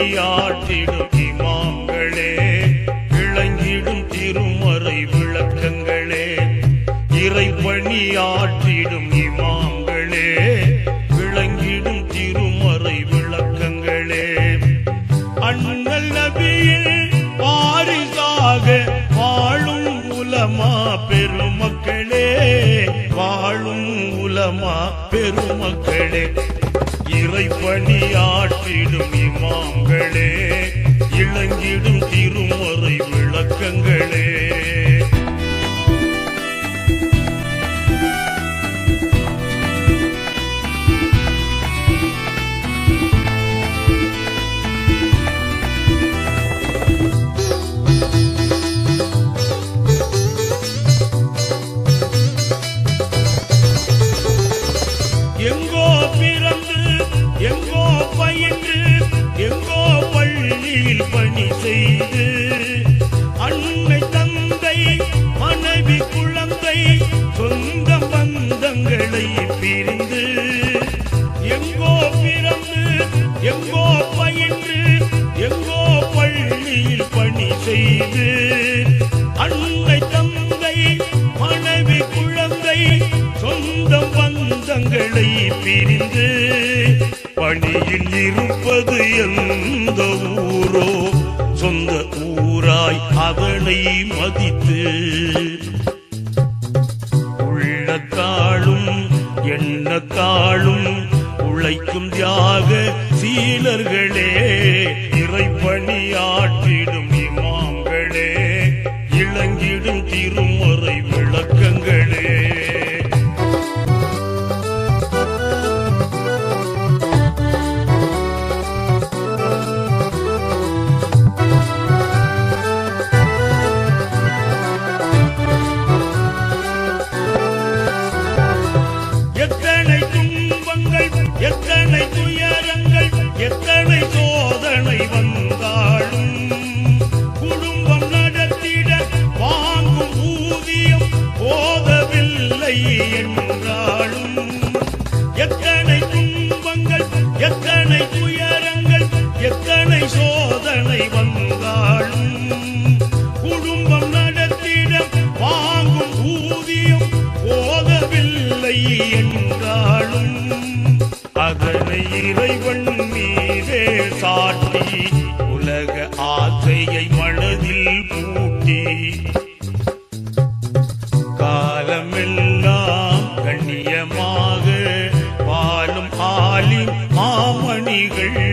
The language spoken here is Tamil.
பணியாற்றிடும் இமாம்களே விளங்கிடும் திருமறை விளக்கங்களே இறை பணியாற்றிடும் இமாம்களே விளங்கிடும் திருமறை விளக்கங்களே. அண்ணல் நபியில் வாரிசாக வாழும் உலமா பெருமக்களே வாழும் உலமா பெருமக்களே இறை பணியாற்றிடும் விளக்கங்களே இளங்கிடும் திருமறை விளக்கங்களே. எங்கோ பிறந்து எங்கோ பயின்று எங்கோ பணி செய்து அன்னை தந்தை மனைவி குழந்தை சொந்த பந்தங்களை பிரிந்து எங்கோ பிறந்து எங்கோ பயின்று எங்கோ பள்ளியில் பணி செய்து அன்னை தந்தை மனைவி குழந்தை சொந்த பந்தங்களை பிரிந்து பணியில் இருப்பது எந்த ஊர்? மனதை மதித்து உள்ளத்தாளும் எண்ணத்தாளும் உழைக்கும் தியாக சீலர்களே இறைப்பணியாற்றிடும் இமாம்களே இளங்கிடும் திருமறை எத்தனை துயரங்கள் எத்தனை சோதனை வந்தாலும் குடும்பம் நடத்திட வாங்கும் ஊதியம் போதவில்லை என்றாலும் அதனை இறைவன் மீதே சாட்டி உலக ஆசையை மனதில் பூட்டி செய்தீர்கள்